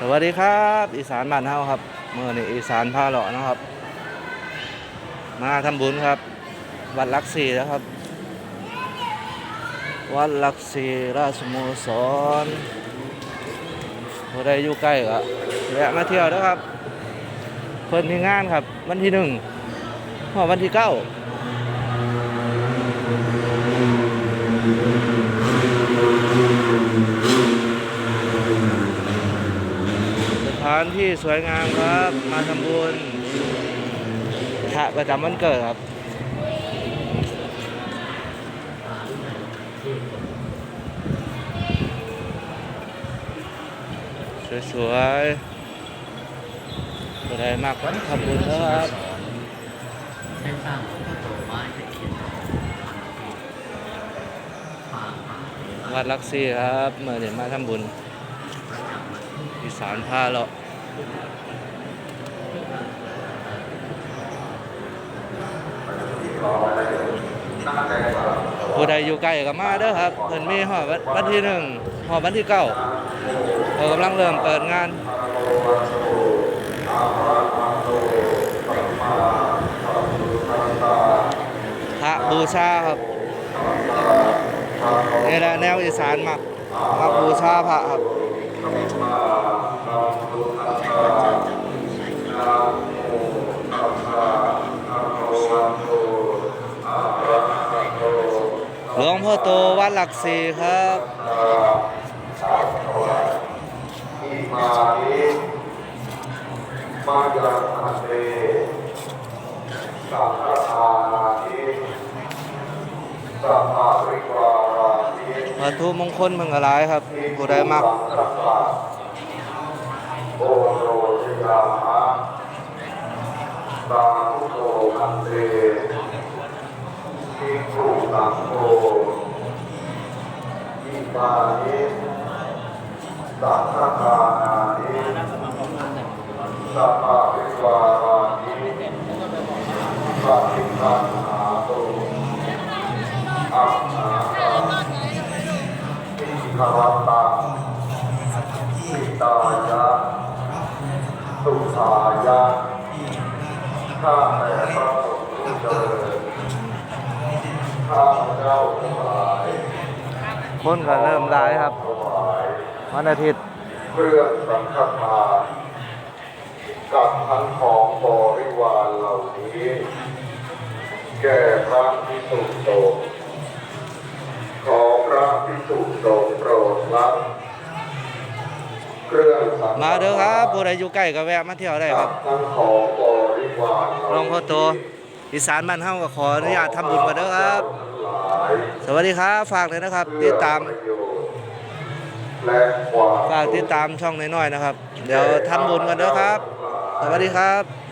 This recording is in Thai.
สวัสดีครับ อีสานบ้านเฮาครับเมื่อนี้อีสานพาเลาะนะครับ มาทำบุญครับ วัดลักสี่แล้วครับ วัดลักสีราชสโมสรผู้ใดอยู่ใกล้ก็แวะมาเที่ยวนะครับ เพิ่นมีงานครับ วันที่หนึ่งหัววันที่เก้าสถานที่สวยงามครับ มาทำบุญพระประจำวันเกิดครับสวยๆผู้ใดมากทำบุญครับได้สร้างพระโตม้ตะเคียนวัดลักซี่ครับเมื่อเดี๋ยวมาทำบุญ สานพาเลาผู้ใดอยู่ใกล้ก็มาเด้อครับเพิ่นมีหอวันที่หนึ่งหอวันที่เก้าเรากำลังเริ่มเปิดงานพระบูชาครับ นี่แหละแนวอีสานมักมักบูชาพระครับหลวงพ่อโตวัดหลักสี่ครับมานิมายังอันเตสัพพะทานานิสัพพะริวารานิ วัตถุมงคลมันก็หลายครับผู้ใดมักโอโรชยามะสาธุโตอันเตทิกขุตังโฆอิมานิสัพพะทานานิสัพพะริวารานิสัพพิคันหาตุอัป อิขวตังสิตายะสุขายะข้าแต่พระสงฆ์ผู้เจริญข้าพเจ้าทั้งหลายคนก็เริ่มหลายครับถวายวันอาทิตย์เครื่องสังฆทานกับทั้งของบริวารเหล่านี้ แก่พระพิสุสงฆ มาเด้อครับผู้ใดอยู่ใกล้ก็แวะมาเที่ยวได้ครับทั้งของบริวารหลวงพ่อโตอีสานบ้านเฮาก็ขออนุญาตทำบุญมาเด้อครับหลายสวัสดีครับฝากเลยนะครับติดตามเพื่อประโยชน์และความฝากติดตามช่องน้อยๆนะครับ เดี๋ยวทำบุญกันเด้อครับ สวัสดีครับ